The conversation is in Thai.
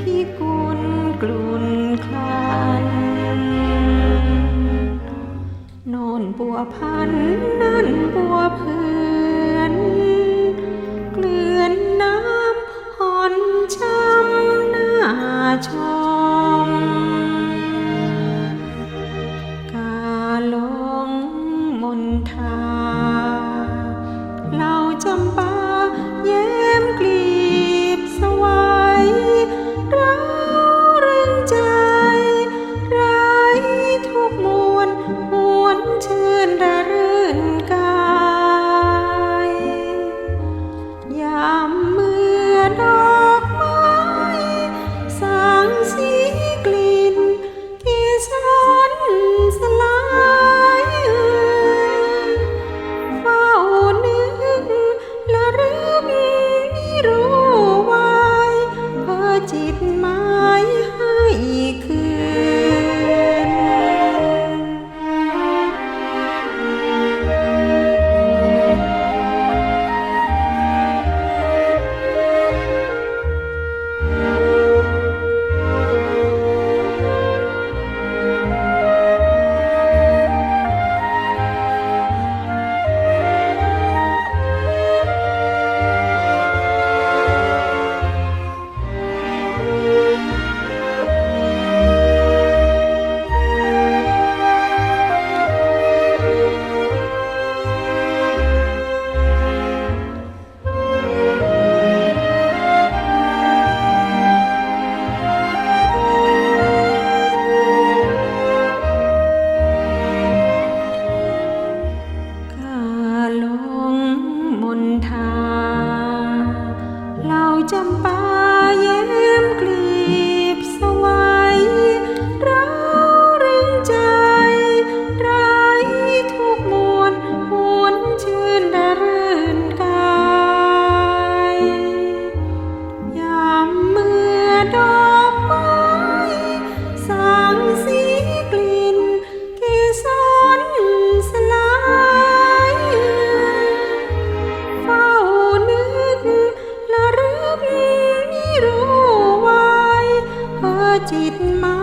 ที่กุนกลุนคลานโน่นบัวพันนั่นบัวพื้ ทา เราจำปา จิตมา